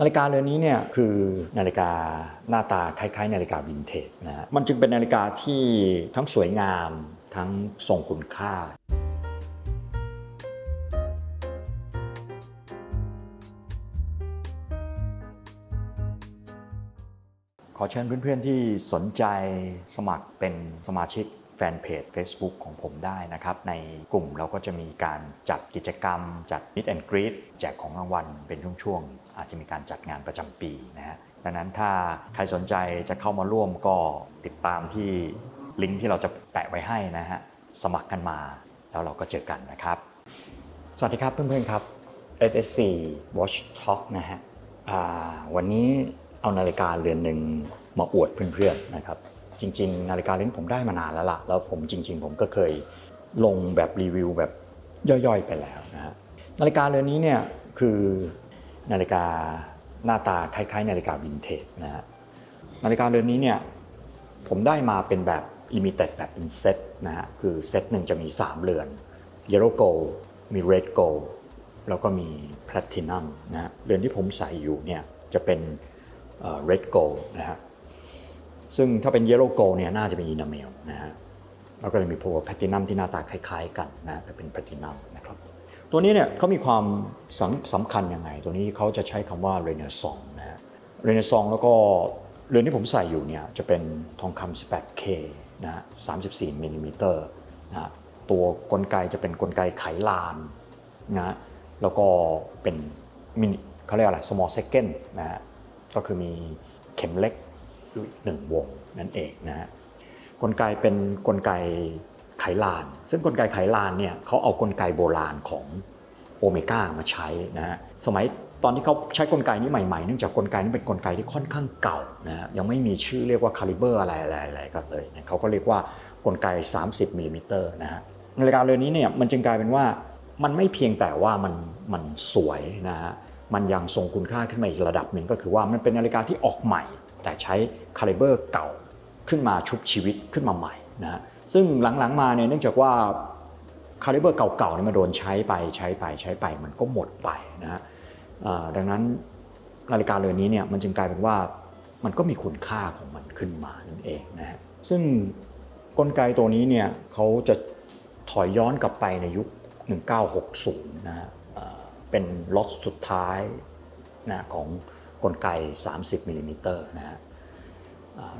นาฬิกาเรือนนี้เนี่ยคือนาฬิกาหน้าตาคล้ายๆ นาฬิกาวินเทจนะฮะมันจึงเป็นนาฬิกาที่ทั้งสวยงามทั้งทรงคุณค่าขอเชิญเพื่อนๆที่สนใจสมัครเป็นสมาชิก แฟนเพจ Facebook ของผมได้นะครับ ในกลุ่มเราก็จะมีการจัดกิจกรรม จัด Meet and Greet แจกของรางวัลเป็นช่วงๆ อาจจะมีการจัดงานประจำปีนะฮะดังนั้นถ้าใครสนใจจะเข้ามาร่วมก็ติดตามที่ลิงก์ที่เราจะแปะไว้ให้นะฮะสมัครกันมาแล้วเราก็เจอกันนะครับ สวัสดีครับเพื่อนๆครับ SSC Watch Talk นะฮะวันนี้เอานาฬิกาเรือนหนึ่งมาอวดเพื่อนๆนะครับ จริง ๆ นาฬิกาเรือนผมได้มานานแล้วล่ะ แล้วผมจริง ๆ ผมก็เคยลงแบบรีวิวแบบย่อยๆไปแล้วนะฮะนาฬิกาเรือนนี้เนี่ยคือนาฬิกาหน้าตาคล้ายๆ นาฬิกาวินเทจนะฮะนาฬิกาเรือนนี้เนี่ยผมได้มาเป็นแบบลิมิเต็ดแบบเป็นเซตนะฮะคือเซตหนึ่งจะมี 3 เรือน Yellow Gold มี Red Gold แล้วก็มี Platinum นะฮะเรือนที่ผมใส่อยู่เนี่ยจะเป็นเอ่อ Red Gold นะฮะ ซึ่งถ้าเป็น Yellow Gold เนี่ยน่าจะเป็น Enamel นะฮะแล้วก็จะมีพวก Platinum ที่หน้าตาคล้าย ๆ กันนะแต่เป็น Platinum นะครับตัวนี้เนี่ยเขามีความสำสำคัญยังไง ตัวนี้เขาจะใช้คำว่า Renaissance นะฮะ Renaissance แล้วก็เรือนที่ผมใส่อยู่เนี่ยจะเป็นทองคำ 18K นะฮะ34มิลลิมิเตอร์นะฮะตัวกลไกจะเป็นกลไกไขลานนะฮะแล้วก็เป็นมินิเขาเรียกอะไร small second นะฮะก็คือมีเข็มเล็ก อยู่อีกหนึ่งวงนั่นเองนะฮะกลไกเป็นกลไกไขลาน ซึ่งกลไกไขลานเนี่ยเขาเอากลไกโบราณของโอเมก้ามาใช้นะฮะสมัยตอนที่เขาใช้กลไกนี้ใหม่ๆเนื่องจากกลไกนี้เป็นกลไกที่ค่อนข้างเก่านะฮะยังไม่มีชื่อเรียกว่าคาลิเบอร์อะไรอะไรอะไรก็เลยนะเขาก็เรียกว่ากลไก 30มิลลิมิเตอร์นะฮะนาฬิกาเรือนนี้เนี่ยมันจึงกลายเป็นว่ามันไม่เพียงแต่ว่ามันมันสวยนะฮะมันยังทรงคุณค่าขึ้นมาอีกระดับหนึ่งก็คือว่ามันเป็นนาฬิกาที่ออกใหม่ แต่ใช้คาลิเบอร์เก่าขึ้นมาชุบชีวิตขึ้นมาใหม่นะฮะซึ่งหลังๆมาเนี่ยเนื่องจากว่าคาลิเบอร์เก่าๆเนี่ยมันโดนใช้ไปใช้ไปใช้ไปมันก็หมดไปนะฮะดังนั้นนาฬิกาเรือนนี้เนี่ยมันจึงกลายเป็นว่ามันก็มีคุณค่าของมันขึ้นมานั่นเองนะฮะซึ่งกลไกตัวนี้เนี่ยเขาจะถอยย้อนกลับไปในยุค 1960 นะฮะเป็นล็อตสุดท้ายนะของ กลไก 30มิลลิมิเตอร์นะฮะ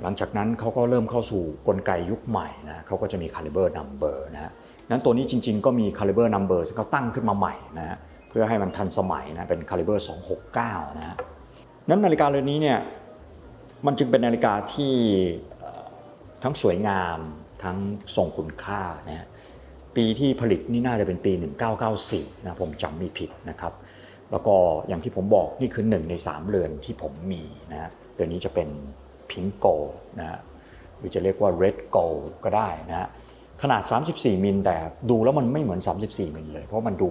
หลังจากนั้นเขาก็เริ่มเข้าสู่กลไกยุคใหม่นะเขาก็จะมี caliber number นะฮะนั้นตัวนี้จริง ๆ ก็มี caliber number ซึ่งเขาตั้งขึ้นมาใหม่นะฮะเพื่อให้มันทันสมัยนะเป็น caliber 269นะฮะนั้นนาฬิกาเรือนนี้เนี่ยมันจึงเป็นนาฬิกาที่ทั้งสวยงามทั้งทรงคุณค่านะฮะปีที่ผลิตนี่น่าจะเป็นปี 1994นะผมจำไม่ผิดนะครับ แล้วก็อย่างที่ผมบอกนี่คือหนึ่งใน3เรือนที่ผมมีนะฮะเรือนนี้จะเป็นพิงโกนะฮะหรือจะเรียกว่า red gold ก็ได้นะฮะขนาด 34 มิลแต่ดูแล้วมันไม่เหมือน 34 มิลเลย เพราะมันดู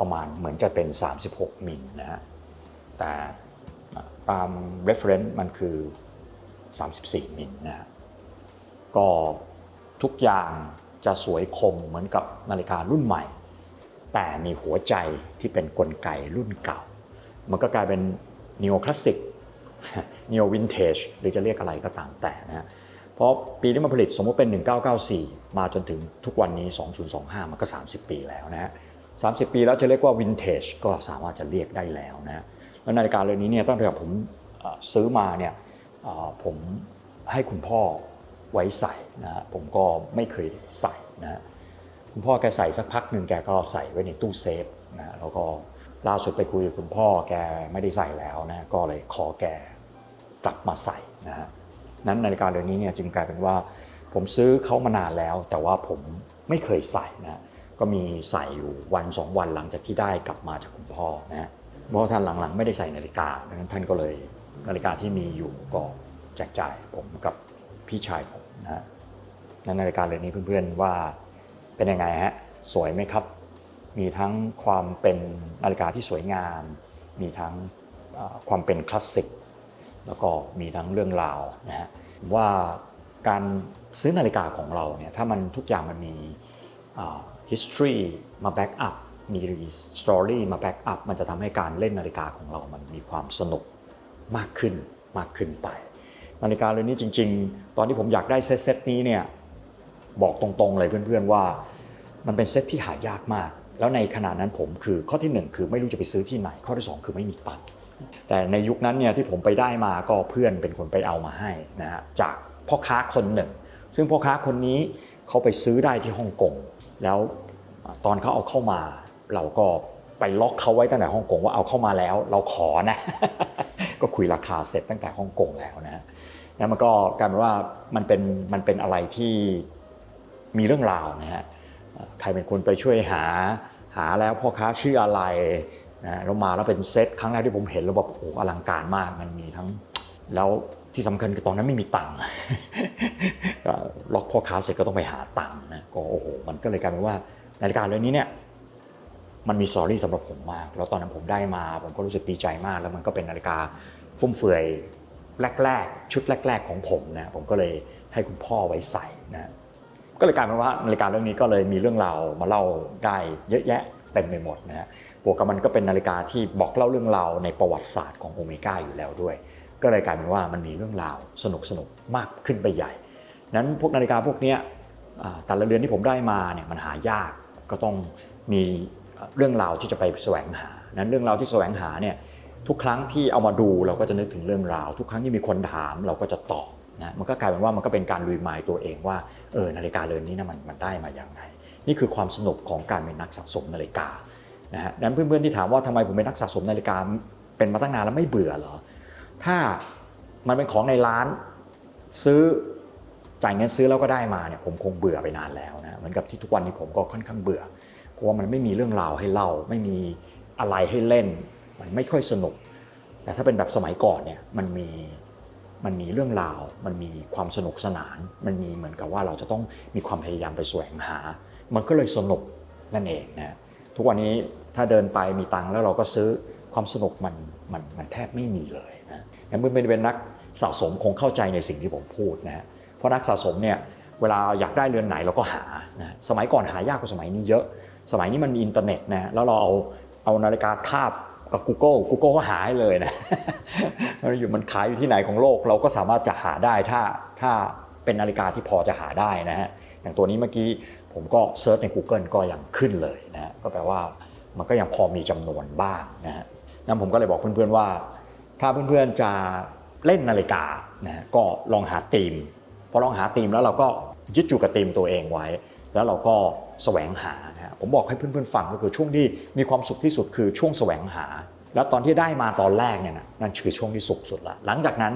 ประมาณเหมือนจะเป็น 36 มิลนะฮะแต่ตาม reference มันคือ 34 มิลนะฮะก็ทุกอย่างจะสวยคมเหมือนกับนาฬิการุ่นใหม่ แต่มีหัวใจที่เป็นกลไกรุ่นเก่า มันก็กลายเป็น neo classic neo vintage หรือจะเรียกอะไรก็ตามแต่นะฮะเพราะปีที่มาผลิตสมมติเป็น 1994 มาจนถึงทุกวันนี้ 2025 มันก็ 30 ปีแล้วนะฮะ30 ปีแล้วจะเรียกว่า vintage ก็สามารถจะเรียกได้แล้วนะฮะแล้วนาฬิกาเรือนนี้เนี่ยตั้งแต่ผมซื้อมาเนี่ยผมให้คุณพ่อไว้ใส่นะฮะผมก็ไม่เคยใส่นะฮะ คุณพ่อแกใส่สักพักหนึ่งแกก็ใส่ไว้ในตู้เซฟนะแล้วก็ล่าสุดไปคุยกับคุณพ่อแกไม่ได้ใส่แล้วนะก็เลยขอแกกลับมาใส่นะฮะนั้นนาฬิกาเรือนนี้เนี่ยจึงกลายเป็นว่า ผมซื้อเขามานานแล้ว แต่ว่าผมไม่เคยใส่นะก็มีใส่อยู่วันสองวันหลังจากที่ได้กลับมาจากคุณพ่อนะฮะเพราะท่านหลังๆ ไม่ได้ใส่นาฬิกาดังนั้นท่านก็เลยนาฬิกาที่มีอยู่ก็แจกจ่ายผมกับพี่ชายผมนะฮะนั้นนาฬิกาเรือนนี้เพื่อนๆว่า เป็นยังไงฮะสวยไหมครับ มีทั้งความเป็นนาฬิกาที่สวยงาม มีทั้งความเป็นคลาสสิกแล้วก็มีทั้งเรื่องราวนะฮะว่าการซื้อนาฬิกาของเราเนี่ยถ้ามันทุกอย่างมันมี history มา back up มีสตอรี่มาแบ็กอัพมันจะทำให้การเล่นนาฬิกาของเรามันมีความสนุกมากขึ้นมากขึ้นไป นาฬิกาเรือนนี้จริง ๆ ตอนที่ผมอยากได้เซตเซตนี้เนี่ย บอกตรงๆเลยเพื่อนๆว่า มันเป็นเซตที่หายากมาก แล้วในขณะนั้นผมคือข้อที่หนึ่งคือไม่รู้จะไปซื้อที่ไหน ข้อที่สองคือไม่มีตังค์แต่ในยุคนั้นเนี่ยที่ผมไปได้มาก็เพื่อนเป็นคนไปเอามาให้นะฮะจากพ่อค้าคนหนึ่ง ซึ่งพ่อค้าคนนี้เขาไปซื้อได้ที่ฮ่องกงแล้วตอนเขาเอาเข้ามา เราก็ไปล็อกเขาไว้ตั้งแต่ฮ่องกงว่าเอาเข้ามาแล้ว เราขอนะ ก็คุยราคาเสร็จตั้งแต่ฮ่องกงแล้วนะฮะแล้วมันก็กลายเป็นว่ามันเป็นมันเป็นอะไรที่ มีเรื่องราวนะฮะใครเป็นคนไปช่วยหาหาแล้วพ่อค้าชื่ออะไรนะแล้วมาแล้วเป็นเซตครั้งแรกที่ผมเห็นแล้วแบบโอ้โหอลังการมากมันมีทั้งแล้วที่สำคัญคือตอนนั้นไม่มีตังค์ก็ล็อกพ่อค้าเสร็จก็ต้องไปหาตังค์นะก็โอ้โหมันก็เลยกลายเป็นว่านาฬิกาเรือนนี้เนี่ยมันมีสตอรี่สำหรับผมมาก แล้วตอนนั้นผมได้มาผมก็รู้สึกดีใจมาก แล้วมันก็เป็นนาฬิกาฟุ่มเฟือยแรก ๆ ชุดแรก ๆ ของผมนะผมก็เลยให้คุณพ่อไว้ใส่นะ ก็เลยกลายเป็นว่านาฬิกาเรื่องนี้ก็เลยมีเรื่องราวมาเล่าได้เยอะแยะเต็มไปหมดนะฮะบวกกับมันก็เป็นนาฬิกาที่บอกเล่าเรื่องราวในประวัติศาสตร์ของโอเมก้าอยู่แล้วด้วย ก็เลยกลายเป็นว่ามันมีเรื่องราวสนุกสนุกๆมากขึ้นไปใหญ่ นั้นพวกนาฬิกาพวกนี้แต่ละเรือนที่ผมได้มาเนี่ยมันหายากก็ต้องมีเรื่องราวที่จะไปแสวงหา นั้นเรื่องราวที่แสวงหาเนี่ยทุกครั้งที่เอามาดูเราก็จะนึกถึงเรื่องราว ทุกครั้งที่มีคนถามเราก็จะตอบ นะมันก็กลายเป็นว่ามันก็เป็นการรีมายตัวเองว่าเออนาฬิกาเรือนนี้นะมันมันได้มาอย่างไงนี่คือความสนุกของการเป็นนักสะสมนาฬิกานะฮะนั้นเพื่อนๆที่ถามว่าทำไมผมเป็นนักสะสมนาฬิกาเป็นมาตั้งนานแล้วไม่เบื่อเหรอถ้ามันเป็นของในร้านซื้อจ่ายเงินซื้อแล้วก็ได้มาเนี่ยผมคงเบื่อไปนานแล้วนะเหมือนกับที่ทุกวันนี้ผมก็ค่อนข้างเบื่อ เพราะว่ามันไม่มีเรื่องราวให้เล่า ไม่มีอะไรให้เล่น มันไม่ค่อยสนุก แต่ถ้าเป็นแบบสมัยก่อนเนี่ยมันมี มันมีเรื่องราว มันมีความสนุกสนาน มันมีเหมือนกับว่าเราจะต้องมีความพยายามไปแสวงหา มันก็เลยสนุกนั่นเองนะทุกวันนี้ถ้าเดินไปมีตังค์แล้วเราก็ซื้อความสนุกมันมันมันแทบไม่มีเลยนะงั้นเมื่อเป็นนักสะสมคงเข้าใจในสิ่งที่ผมพูดนะฮะเพราะนักสะสมเนี่ยเวลาอยากได้เรือนไหนเราก็หานะสมัยก่อนหายากกว่าสมัยนี้เยอะ สมัยนี้มันมีอินเทอร์เน็ตนะแล้วเราเอาเอานาฬิกาทาบ กับ Google Google ก็หาให้เลยนะมันอยู่มันขายอยู่ที่ไหนของโลก เราก็สามารถจะหาได้ถ้าถ้าเป็นนาฬิกาที่พอจะหาได้นะฮะอย่างตัวนี้เมื่อกี้ผมก็เซิร์ชใน Google ก็ยังขึ้นเลยนะก็แปลว่ามันก็ยังพอมีจำนวนบ้างนะฮะนั้นผมก็เลยบอกเพื่อนๆว่า ถ้าเพื่อนๆจะเล่นนาฬิกานะฮะก็ลองหาธีมพอลองหาธีมแล้วเราก็ยึดอยู่กับธีมตัวเองไว้ แล้วเราก็แสวงหานะฮะผมบอกให้เพื่อนๆฟังก็คือช่วงที่มีความสุขที่สุดคือช่วงแสวงหา แล้วตอนที่ได้มาตอนแรกเนี่ยนะนั่นคือช่วงที่สุขสุดละหลังจากนั้น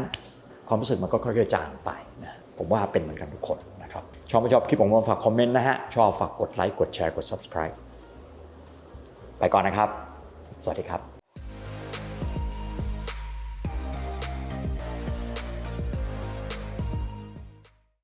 ความรู้สึกมันก็ค่อยๆจางไปนะผมว่าเป็นเหมือนกันทุกคนนะครับชอบไม่ชอบคลิปของผมฝากคอมเมนต์นะฮะชอบฝากกดไลค์กดแชร์กด subscribe ไปก่อนนะครับ สวัสดีครับ